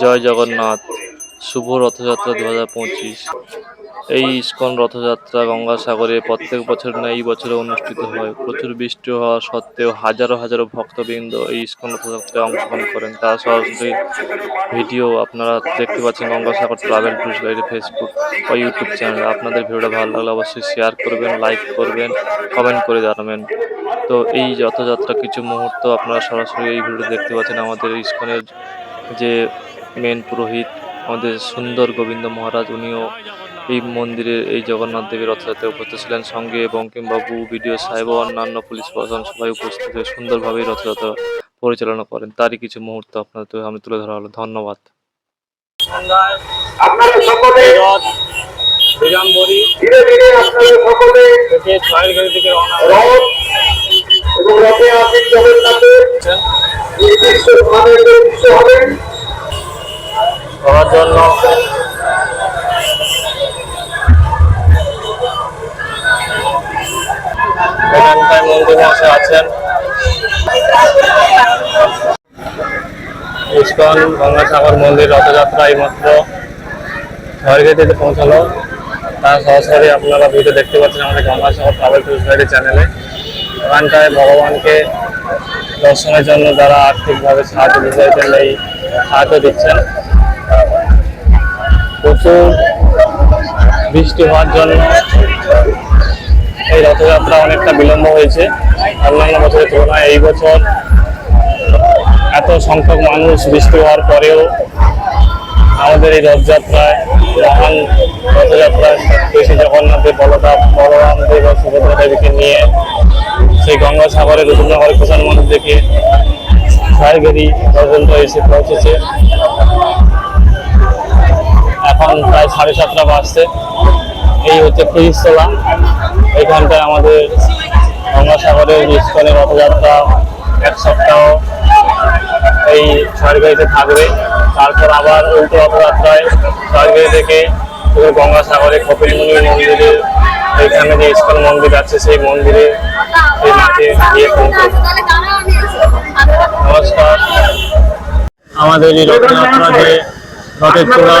জয় জগন্নাথ। শুভ রথযাত্রা দু হাজার পঁচিশ। এই ইস্কন রথযাত্রা গঙ্গাসাগরে প্রত্যেক বছর না, এই বছরে অনুষ্ঠিত হয়। প্রচুর বৃষ্টি হওয়া সত্ত্বেও হাজারো হাজারো ভক্তবৃন্দ এই ইস্কন রথযাত্রায় অংশগ্রহণ করেন। তার সরাসরি ভিডিও আপনারা দেখতে পাচ্ছেন গঙ্গাসাগর ট্রাভেল টুরিস্ট ফেসবুক বা ইউটিউব চ্যানেলে। আপনাদের ভিডিওটা ভালো লাগলে অবশ্যই শেয়ার করবেন, লাইক করবেন, কমেন্ট করে জানাবেন। তো এই রথযাত্রা কিছু মুহূর্ত আপনারা সরাসরি এই ভিডিও দেখতে পাচ্ছেন আমাদের ইস্কনের যে মেন পুরোহিত আমাদের সুন্দর গোবিন্দ মহারাজ উনিও এই মন্দিরের এই জগন্নাথ দেবীর রথযাত্রায় উপস্থিত ছিলেন সঙ্গে বঙ্কিমবাবু বিডিও সাহেব ও অন্যান্য পুলিশ প্রশাসন সবাই উপস্থিত হয়ে সুন্দরভাবে এই রথযাত্রা পরিচালনা করেন। তারই কিছু মুহূর্ত আপনাদের আমি তুলে ধরা হলো। ধন্যবাদ। আপনারা সকলে ধীরে ধীরে আপনারা সকলে থেকে ছয়ের গাড়ি থেকে রওনা এবং রথে আসেন জগন্নাথের। নির্দিষ্ট স্থানে নির্দিষ্ট হবেন। করার জন্য। এখানটায় মন্দির মশাই আছেন। ইস্কন গঙ্গাসাগর মন্দির রথযাত্রা এইমাত্র ঝড়গেটিতে পৌঁছালো। তার সরাসরি আপনারা ভিডিও দেখতে পাচ্ছেন আমাদের গঙ্গাসাগর ট্রাভেল টুরিস্ট গাইডের চ্যানেলে ওখানটায় ভগবানকে দর্শনের জন্য যারা আর্থিকভাবে সাহায্য দিতে চাইছেন, এই সাহায্য দিচ্ছেন। প্রচুর বৃষ্টি হওয়ার জন্য এই রথযাত্রা অনেকটা বিলম্ব হয়েছে। অন্যান্য বছরের তুলনায় এই বছর এত সংখ্যক মানুষ বৃষ্টি হওয়ার পরেও আমাদের এই রথযাত্রায়, মহান রথযাত্রায় বেশি জগন্নাথের বলরাম বলরাম দেব সুভদ্রা দেবীকে নিয়ে সেই গঙ্গাসাগরের রবীন্দ্রনগরের কিষাণ মন্দির থেকে ছয়গেরি পর্যন্ত এসে পৌঁছেছে। এখন প্রায় সাড়ে সাতটা বাজছে। এই হচ্ছে ফ্রিজতলা। এইখানটায় আমাদের গঙ্গাসাগরের ইস্কনের রথযাত্রা এক সপ্তাহ এই ছয়গাড়িতে থাকবে। তারপর আবার উল্টো রথযাত্রায় ছয়গাড়ি থেকে গঙ্গাসাগরে কপিলমুনি মন্দিরে এইখানে যে ইস্কন মন্দির আছে, সেই মন্দিরে এই মাঠে গিয়ে পৌঁছবে নমস্কার। আমাদের এই রথযাত্রা যে রথের চূড়া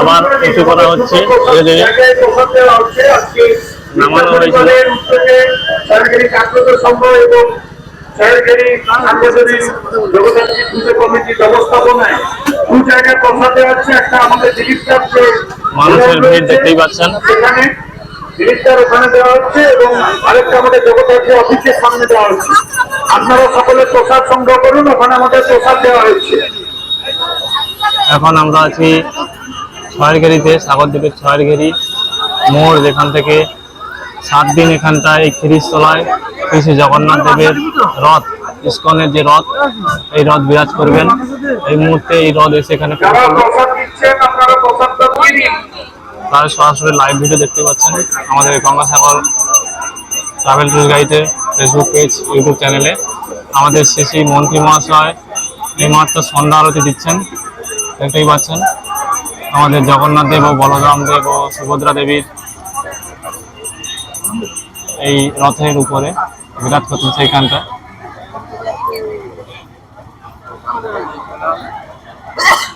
আবার উঁচু করা হচ্ছে ধীরে ধীরে নামানো হয়েছিল। সরকারি জাগ্রত সংঘ এবং সরকারি সাংগঠনিক জগদ্ধাত্রী পুজো কমিটির ব্যবস্থাপনায় দু জায়গায় প্রসাদ দেওয়া হচ্ছে। একটা আমাদের দিলীপটার যে মানুষের ভিড় দেখতেই পাচ্ছেন। সেখানে দিলীপটার ওখানে দেওয়া হচ্ছে এবং আরেকটা আমাদের অফিসের সামনে দেওয়া হচ্ছে। আপনারা সকলে প্রসাদ সংগ্রহ করুন ওখানে আমাদের প্রসাদ দেওয়া হচ্ছে। এখন আমরা আছি ছয়েরগেরিতে সাগরদ্বীপের ছয়েরগেরি মোড় যেখান থেকে সাত দিন এখানটায় এই খিরিশতলায় শ্রী শ্রী জগন্নাথ দেবের রথ, ইস্কনের যে রথ, এই রথ বিরাজ করবেন। এই মুহূর্তে এই রথ এসে এখানে তার সরাসরি লাইভ ভিডিও দেখতে পাচ্ছেন আমাদের গঙ্গাসাগর ট্রাভেল ট্যুর গাইডের ফেসবুক পেজ ইউটিউব চ্যানেলে আমাদের শেষী মন্ত্রী মহাশয় এইমাত্র সন্ধ্যা আরতি দিচ্ছেন। দেখতেই পাচ্ছেন। আমাদের জগন্নাথ দেব ও বলরাম দেব ও সুভদ্রা দেবীর এই রথের উপরে বিরাট করছেন সেইখানটা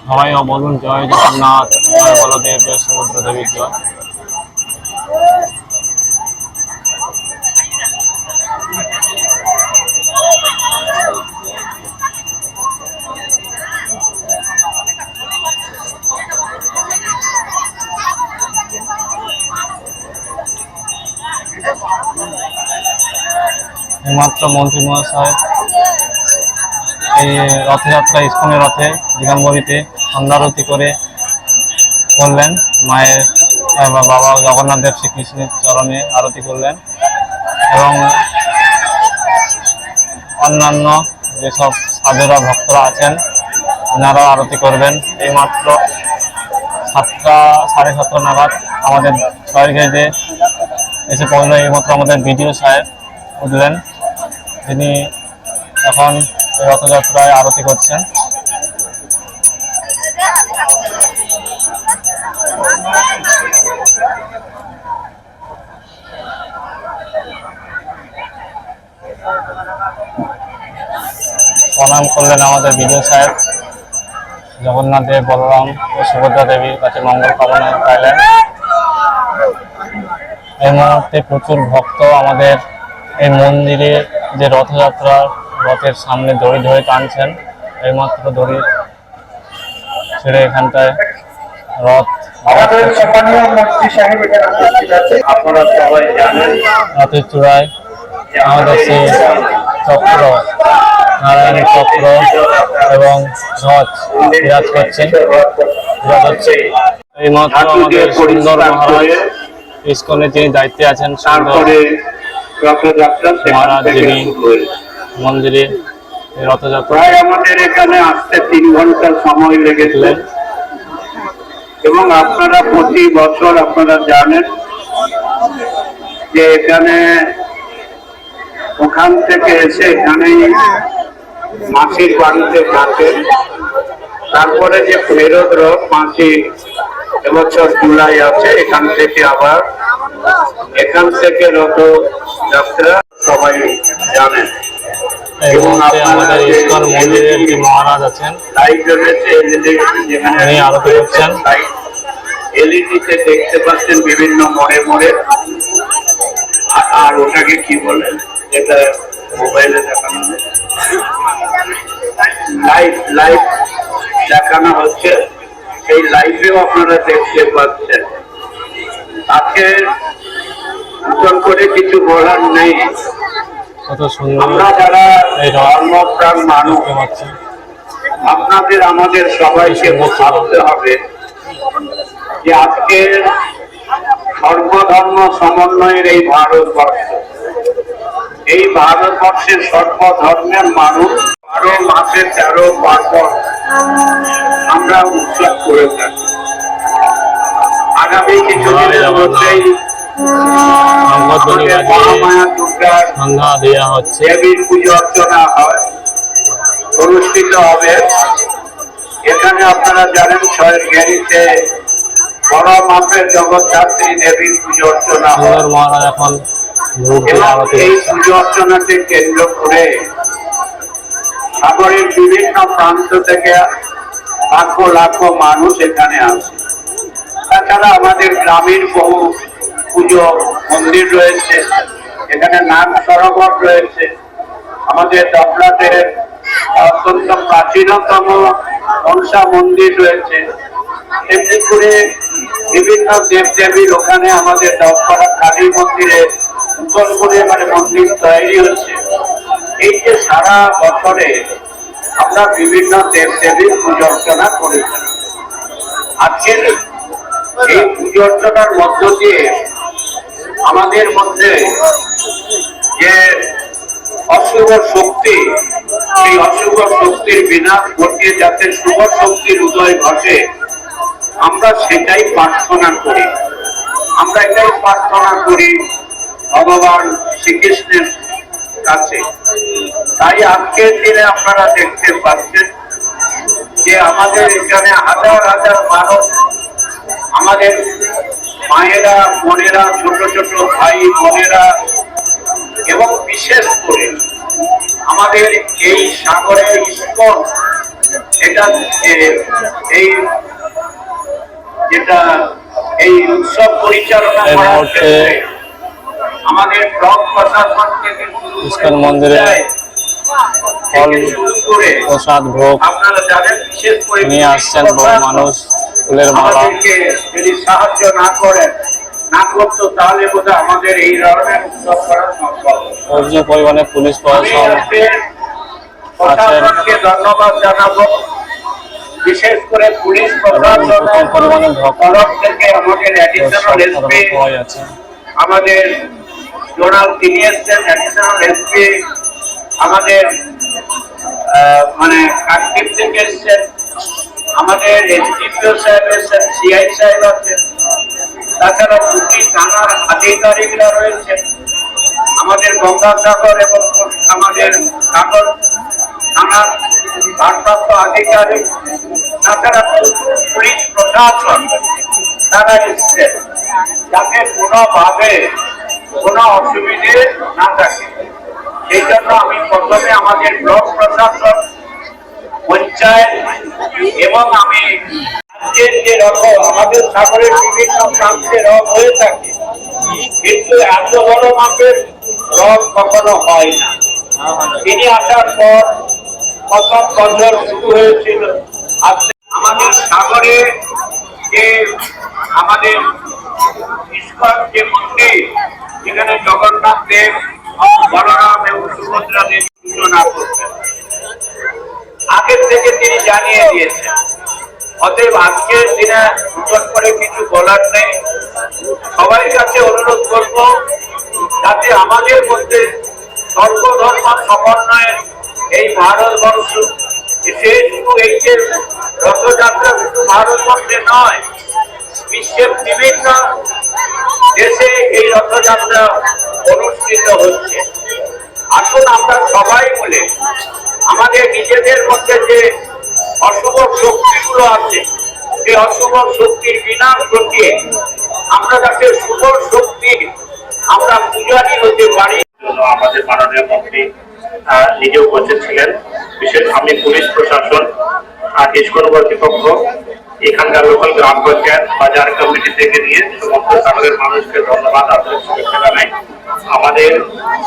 সবাই বলুন, জয় জগন্নাথ, জয় বলদেব, জয় সুভদ্রা দেবীর জয়। এইমাত্র মন্ত্রী মহাশয় এই রথযাত্রা ইস্কনের রথে দিগম্বরীতে সন্ধ্যারতি করে করলেন। মায়ের বাবা জগন্নাথ দেব শ্রীকৃষ্ণের চরণে আরতি করলেন এবং অন্যান্য যেসব সাধুরা, ভক্তরা আছেন, ওনারাও আরতি করবেন। এইমাত্র সাতটা, সাড়ে সাতটা নাগাদ আমাদের গেজে এসে পৌঁছলো। এইমাত্র আমাদের বিডিও সাহেব উঠলেন। তিনি এখন রথযাত্রায় আরতি করছেন। প্রণাম করলেন আমাদের বিজয় সাহেব জগন্নাথ দেব, বলরাম ও সুভদ্রা দেবীর কাছে মঙ্গল কামনা চাইলেন এই মুহূর্তে প্রচুর ভক্ত আমাদের এই মন্দিরে যে রথযাত্রা রথের সামনে দড়ি ধরে টানছেন এইমাত্র দড়ি ছেড়ে এখানটায় রথ রথের চূড়ায় যে আমাদের সেই চক্র নারায়ণ চক্র এবং ধ্বজ বিরাজ করছেন বিরাজ হচ্ছে এই মাত্র আমাদের সুন্দর মহারাজ ইস্কনে যিনি দায়িত্বে আছেন সুন্দর মহারাজ থেকে। মন্দিরে রথযাত্রা প্রায় আমাদের এখানে আসতে তিন ঘণ্টা সময় লেগেছিল এবং আপনারা প্রতি বছর আপনারা জানেন যে এখানে ওখান থেকে এসে এখানেই মাসির বাড়িতে থাকেন তারপরে যে ফেরত রথ মাসি এবছর জুলাই আছে এখান থেকে আবার। এখান থেকে রথ যাত্রা সবাই জানেন। মুহূর্তে আমাদের ইস্কন মন্দিরের যে মহারাজ আছেন। উনি আরতি করছেন। এলইডিতে দেখতে পাচ্ছেন বিভিন্ন মোড়ে মোড়ে আর ওটাকে কি বলে যেটা মোবাইলে দেখানো লাইভ লাইভ দেখানো হচ্ছে। সেই লাইভেও আপনারা দেখতে পাচ্ছেন। তাকে নতুন করে কিছু বলার নেই। আমরা যারা ধর্মপ্রাণ মানুষ আপনাদের আমাদের সবাইকে ভাবতে হবে যে আজকে সর্বধর্ম সমন্বয়ের এই ভারতবর্ষ এই ভারতবর্ষের সর্বধর্মের মানুষ বারো মাসে তেরো পার্বণ আমরা উৎসব করে থাকি। আগামী কিছুদিনের মধ্যেই বাজিয়ে সন্ধ্যা দেওয়া হচ্ছে। পুজো অর্চনা হয় অনুষ্ঠিত হবে। এখানে আপনারা জানেন ছয়ের গেরিতে বড় মাপের জগৎধাত্রী দেবীর পুজো অর্চনা হয়। মহারাজ এখন এই পুজো অর্চনাকে কেন্দ্র করে সাগরের বিভিন্ন প্রান্ত থেকে লাখো লাখো মানুষ এখানে আসে। তাছাড়া আমাদের গ্রামীণ বহু পুজো মন্দির রয়েছে, এখানে নাগ সরোবর রয়েছে। আমাদের দপলাতের অত্যন্ত প্রাচীনতম মনসা মন্দির রয়েছে। এমনি করে বিভিন্ন দেবদেবীর ওখানে আমাদের দশপাড়া কালী মন্দিরে নতুন করে মানে মন্দির তৈরি হচ্ছে। এই যে সারা বছরে আমরা বিভিন্ন দেবদেবীর পুজো অর্চনা করে থাকি আজকের এই পুজো অর্চনার মধ্য দিয়ে আমাদের মধ্যে যে অশুভ শক্তি, সেই অশুভ শক্তির বিনাশ ঘটিয়ে যাতে শুভ শক্তির উদয় ঘটে, আমরা সেটাই প্রার্থনা করি। আমরা এটাই প্রার্থনা করি ভগবান শ্রীকৃষ্ণের কাছে। তাই আজকের দিনে আপনারা দেখতে পাচ্ছেন যে আমাদের এখানে হাজার হাজার মানুষ মায়েরা বোনেরা ছোট ছোট ভাই বোনেরা এবং বিশেষ করে আমাদের এই সাগরের ইস্কন এটা এই যেটা এই উৎসব পরিচালনা করার ক্ষেত্রে আমাদের ব্লক প্রশাসন থেকে ইস্কন মন্দিরে ফল প্রসাদ ভোগ আপনারা জানেন বিশেষ করে নিয়ে আসছেন বড় মানুষ। ফুলের মালা। যদি সাহায্য না করেন না করতো তাহলে বোধহয় আমাদের এই ধরনের উৎসব করা সম্ভব পরিমাণে পুলিশ প্রশাসন প্রশাসনকে ধন্যবাদ জানাব। বিশেষ করে পুলিশ প্রশাসন তরফ থেকে আমাদের অ্যাডিশনাল এসপি আমাদের জোনাল তিনি এসছেন অ্যাডিশনাল এসপি আমাদের মানে কাকদ্বীপ থেকে এসছেন আমাদের এসডিপিও সাহেব এসছেন সিআই সাহেব আছেন, তাছাড়া দুটি থানার আধিকারিকরা রয়েছেন। আমাদের গঙ্গাসাগর এবং আমাদের সাগর থানার ভারপ্রাপ্ত আধিকারিক, তাছাড়া পুলিশ প্রশাসন তারা এসছেন, যাতে কোনোভাবে কোনো অসুবিধে না থাকে। সেই জন্য আমি প্রথমে আমাদের ব্লক প্রশাসন পঞ্চায়েত এবং আমি আজকের যে রথ, আমাদের সাগরের বিভিন্ন প্রান্তে রথ হয়ে থাকে, কিন্তু এত বড় মাপের রথ কখনো হয় না। তিনি আসার পর প্রথম বছর শুরু হয়েছিল। আমাদের সাগরে যে আমাদের ইস্কন যে মন্দির, যেখানে জগন্নাথ দেব, বলরাম এবং সুভদ্রা দেব সূচনা করতেন। আগের থেকে তিনি জানিয়ে দিয়েছেন। অতএব আজকের দিনে নতুন করে কিছু বলার নেই। সবার কাছে অনুরোধ করব, যাতে আমাদের মধ্যে সর্বধর্ম সমন্বয়ের এই ভারতবর্ষ সে শুধু এই যে রথযাত্রা শুধু ভারতবর্ষে নয়, বিশ্বের বিভিন্ন দেশে এই রথযাত্রা অনুষ্ঠিত হচ্ছে। আসুন আমরা সবাই মিলে আমাদের নিজেদের মধ্যে যে অশুভ শক্তিগুলো আছে সে অশুভ শক্তির বিনাশ ঘটিয়ে আমরা তাকে শুভ শক্তির আমরা পূজারি হতে পারি আমাদের মাননীয় মন্ত্রী নিজে উপস্থিত ছিলেন। বিশেষ আমি পুলিশ প্রশাসন আর ইস্কন কর্তৃপক্ষ এখানকার লোকাল গ্রাম পঞ্চায়েত বাজার কমিটি থেকে নিয়ে সমস্ত সাগরের মানুষকে ধন্যবাদ, আন্তরিক শুভেচ্ছা জানাই। আমাদের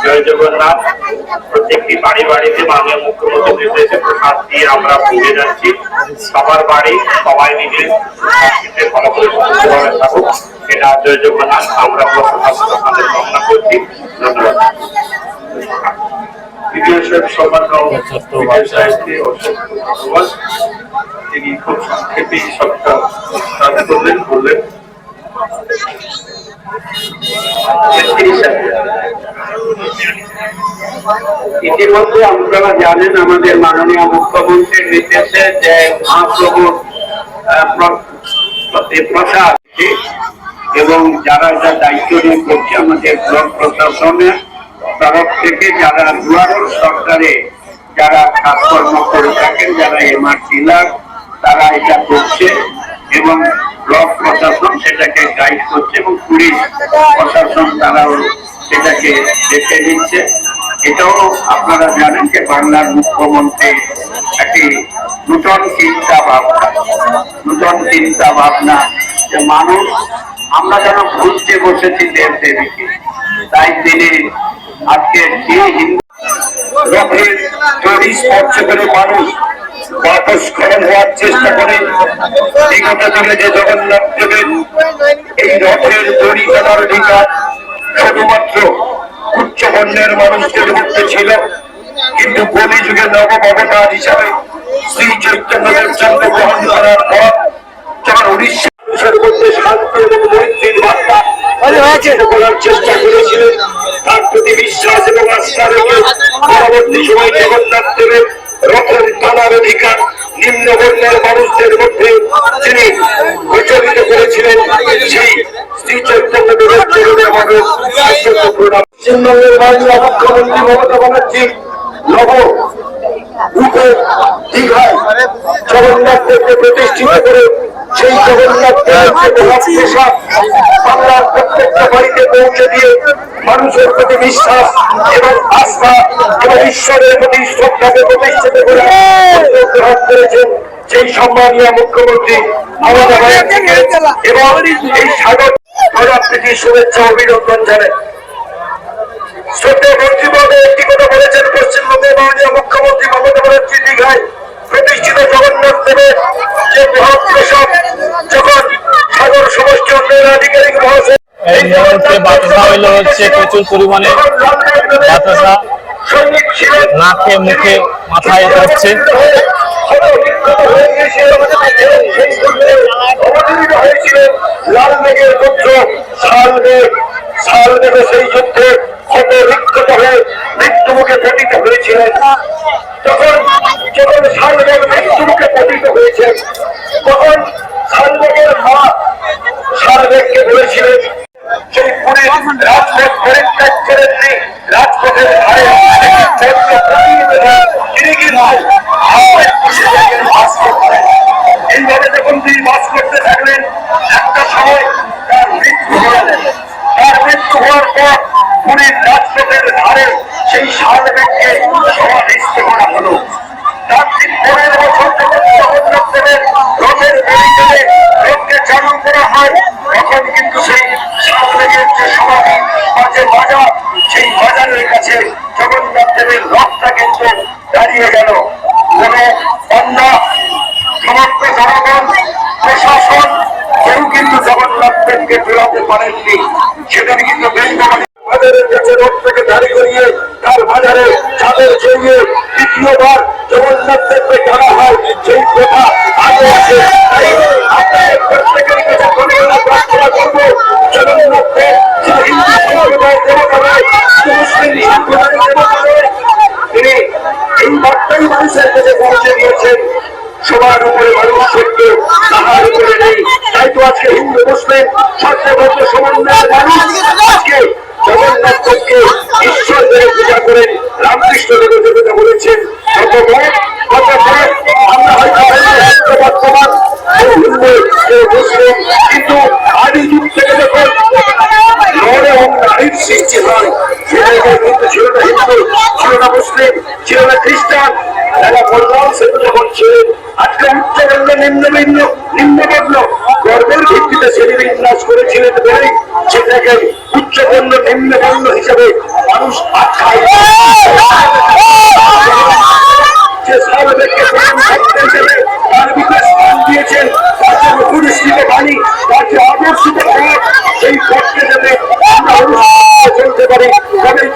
জয় জগন্নাথ প্রত্যেকটি বাড়ি বাড়িতে মাননীয় মুখ্যমন্ত্রী নির্দেশে প্রসাদ দিয়ে আমরা পুজো যাচ্ছি। সবার বাড়ি সবাই নিজের সংস্কৃতিতে ভালো করে সুন্দরভাবে থাকুক। এটা জয় জগন্নাথ আমরা প্রশাসন আপনাদের কামনা করছি। ধন্যবাদ। বিজয় সাহেব সম্মান্য বিজয় সাহেবকে অসংখ্য ধন্যবাদ তিনি খুব সংক্ষেপে সবটা কাজ করলেন বললেন ইতিমধ্যে আপনারা জানেন আমাদের মাননীয় মুখ্যমন্ত্রীর নির্দেশে যে মহাপ্রভুর প্রসাদ এবং যারা যা দায়িত্ব নিয়ে করছে আমাদের ব্লক প্রশাসনের তরফ থেকে যারা দুয়ার সরকারে যারা কাজকর্ম করে থাকেন, যারা এমআর ডিলার, তারা এটা করছে এবং ব্লক প্রশাসন সেটাকে গাইড করছে এবং পুলিশ প্রশাসন তারাও সেটাকে দেখে নিচ্ছে। এটাও আপনারা জানেন যে বাংলার মুখ্যমন্ত্রী একটি নূতন চিন্তা ভাবনা, নূতন চিন্তা ভাবনা যে মানুষ, আমরা যেন ভুলতে বসেছি দেব দেবীকে। তাই তিনি আজকে শুধুমাত্র উচ্চ বর্ণের মানুষদের মধ্যে ছিল। কিন্তু কলি যুগে নব অবতার হিসাবে শ্রী চৈতন্যদেব চন্দ্র গ্রহণ করার পর, যখন উড়িষ্যা চেষ্টা করেছিলেন। তার প্রতি বিশ্বাস এবং আস্থা রেখে পরবর্তী সময় জগন্নাথ দেবের রথের টানার অধিকার নিম্ন বর্ণের মানুষদের মধ্যে তিনি প্রচলিত করেছিলেন সেই শ্রী চৈতন্য দেবের চরণে আমাদের পশ্চিমবঙ্গের মাননীয় মুখ্যমন্ত্রী মমতা ব্যানার্জি নব রূপে দীঘায় জগন্নাথ দেবকে প্রতিষ্ঠিত করে সেই জগন্নাথ প্রসাদ বাংলার প্রত্যেকটা বাড়িতে পৌঁছে দিয়ে মানুষের প্রতি বিশ্বাস এবং আস্থা এবং ঈশ্বরের প্রতি শ্রদ্ধাকে প্রতিষ্ঠিত করে গ্রহণ করেছেন সেই সম্মানীয় মুখ্যমন্ত্রী এবং এই নবরাত্রিকে শুভেচ্ছা অভিনন্দন জানাই। শ্রদ্ধেয় মন্ত্রী মহোদয় একটি কথা বলেছেন পশ্চিমবঙ্গের মাননীয় মুখ্যমন্ত্রী মমতা ব্যানার্জি দীঘায়। প্রতিষ্ঠিত জগন্নাথ দেবের যে মহাপ্রসাদ যখন সাগর সমষ্টি আধিকারিক মহাশয় এই মুহূর্তে বাতাসা হইল হচ্ছে প্রচুর পরিমাণে বাতাসা নাকে মুখে মাথায় হয়েছিলেন লাল মেঘের পুত্র শাল মেঘ শাল মেঘে সেই যুদ্ধে ক্ষত বিক্ষত হয়ে মৃত্যু মুখে পতিত হয়েছিলেন। তখন যখন শাল মেঘ মৃত্যু মুখে পতিত হয়েছে তখন শাল মেঘের মা শাল মেঘকে বলেছিলেন সেই পুরীর রাজপথ পরিত্যাগ করেননি রাজপথের ধারে একটি ছোট্ট কুটির বেঁধে গিরিগির হয় হাওয়ায় বসে থাকেন বাস করতেন এইভাবে যখন তিনি বাস করতে থাকলেন একটা সময় তার মৃত্যু হল তার মৃত্যু হওয়ার পর পুরীর রাজপথের ধারে সেই শাল ব্যক্তি সমাধিস্থ করা হলো তার ঠিক পনেরো বছর যখন জগন্নাথ দেবের করা হয় তখন কিন্তু সেই সামনের যে সমাধি বা যে বাজার সেই কাছে জগন্নাথ দেবের কিন্তু দাঁড়িয়ে গেল। কোন অন্য সমস্ত জনগণ, প্রশাসন, কেউ কিন্তু জগন্নাথ ফেরাতে পারেননি। সেখানে কিন্তু বেঙ্গলি বাজারের কাছে করিয়ে তার বাজারে চাঁদের জড়িয়ে দ্বিতীয়বার জগন্নাথ দেবকে হয়। সেই প্রথা আগে আছে তাই আপনাদের প্রত্যেকের কাছে ধন্যবাদ প্রার্থনা করব জগন্নাথ দেব যে হিন্দু সম্প্রদায় দেবতা নয় শুধু মুসলিম সম্প্রদায় দেবতা নয় তিনি এই বার্তাই সবার উপরে মানুষ সত্য, তাহার উপরে নেই। তাই তো আজকে হিন্দু, মুসলিম, সত্যবদ্ধ, সমন্বয়ের মানুষ আজকে জগন্নাথ দেবকে ঈশ্বর ধরে পূজা করেন রামকৃষ্ণ দেবের দেবতা বলেছেন কত ভয় কত ভয় আমরা হয়তো হিন্দু বর্তমান কেউ হিন্দু কেউ মুসলিম কিন্তু আদি যুগ থেকে যখন নর এবং নারীর সৃষ্টি হয় সে জায়গায় কিন্তু ছিল না হিন্দু ছিল না মুসলিম ছিল না খ্রিস্টান তারা বললাম সেগুলো যখন ছিলেন আজকে উচ্চবর্ণ নিম্নবর্ণ নিম্নবর্ণ গর্বের ভিত্তিতে শ্রেণি বিন্যাস করেছিলেন বলেই সে জায়গায় উচ্চবর্ণ নিম্নবর্ণ হিসাবে মানুষ আখ্যায়িত যে সার্বভৌমকে প্রধান শক্তি হিসেবে তার বিকাশ স্থান দিয়েছেন তার যে পরিস্থিত বাণী তার যে আদর্শিত পথ সেই পথকে যাতে আমরা অনুসরণ করে চলতে পারি তবেই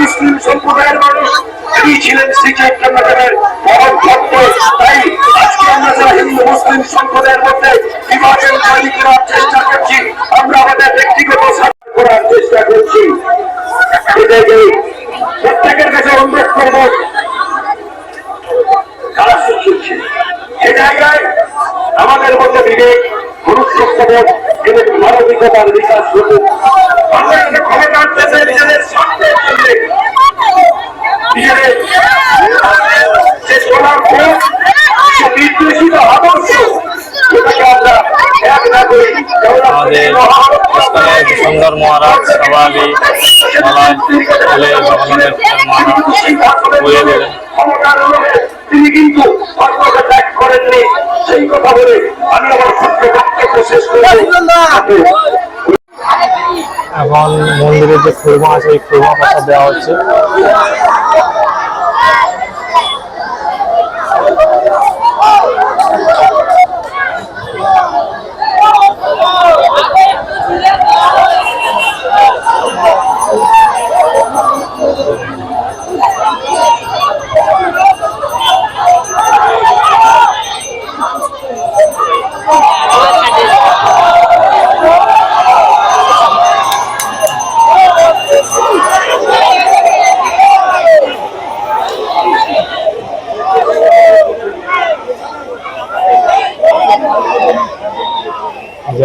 মুসলিম সম্প্রদায়ের মানুষ, তিনি ছিলেন শ্রী চৈতন্যদেবের তাই আজকে আমরা হিন্দু, মুসলিম সম্প্রদায়ের মধ্যে বিভাজন তৈরি চেষ্টা করছি, আমরা আমাদের ব্যক্তিগত স্বার্থ করার চেষ্টা করছি এটাকে প্রত্যেকের কাছে অনুরোধ করব কাজ চলছে সে জায়গায় আমাদের মধ্যে বিবেক গুরুত্ববোধ এবং মানবিকতার বিকাশ ঘটুক আমরা যাতে ক্ষমতার দেশে নিজেদের স্বার্থের জন্য নিজেদের যে চলার পথ সে নির্দেশিত আদর্শ সেটাকে আমরা এক না করি আমাদের ইস্কনের সুন্দর মহারাজ সবাই মালায় তুলে জগন্নাথের মালা বয়ে দিলেন ক্ষমতার লোভে তিনি কিন্তু ধর্মকে ত্যাগ করেননি কথা বলে আমি আমার ক্ষুদ্র বক্তব্য শেষ করি এখন মন্দিরে যে খুরমা আছে এই খুরমা কথা দেওয়া হচ্ছে।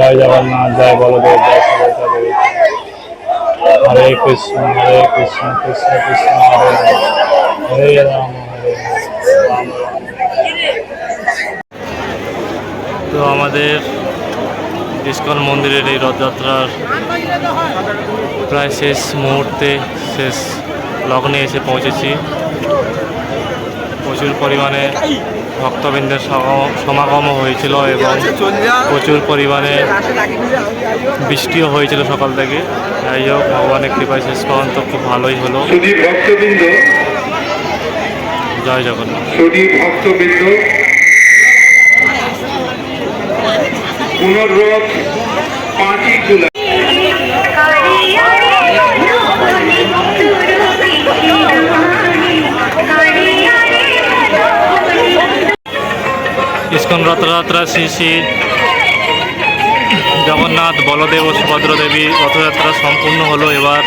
জয় জগন্নাথ জয় বলদেব জয় দেবী হরে কৃষ্ণ হরে কৃষ্ণ কৃষ্ণ কৃষ্ণ, হরে হরে রাম, হরে তো আমাদের ইস্কন মন্দিরের এই রথযাত্রার প্রায় শেষ মুহূর্তে, শেষ লগ্নে এসে পৌঁছেছি। প্রচুর পরিমাণে ভক্তবৃন্দের সমাগম- সমাগমও হয়েছিল এবং প্রচুর পরিমাণে বৃষ্টিও হয়েছিল সকাল থেকে। যাই হোক ভগবানের কৃপায় শেষ পর্যন্ত খুব ভালোই হলো। ভক্তবৃন্দ। জয় জগন্নাথ। ভক্তবৃন্দ। পুনর্রথ ইস্কন রথযাত্রা শ্রী শ্রী জগন্নাথ, বলদেব ও সুভদ্র দেবী রথযাত্রা সম্পূর্ণ হলো এবার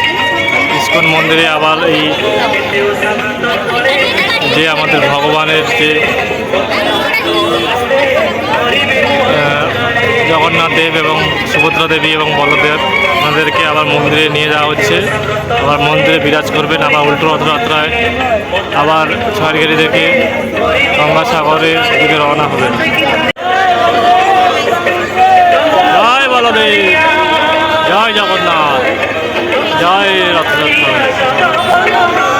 ইস্কন মন্দিরে আবার এই যে আমাদের ভগবানের যে জগন্নাথ দেব এবং সুভদ্রা দেবী এবং বলদেব, ওনাদেরকে আবার মন্দিরে নিয়ে যাওয়া হচ্ছে। আবার মন্দিরে বিরাজ করবেন, আবার উল্টো রথযাত্রায়। আবার ছয়গিরি থেকে গঙ্গাসাগরের দিকে রওনা হবেন। বলদেব, জয় জগন্নাথ, জয় রথযাত্রা।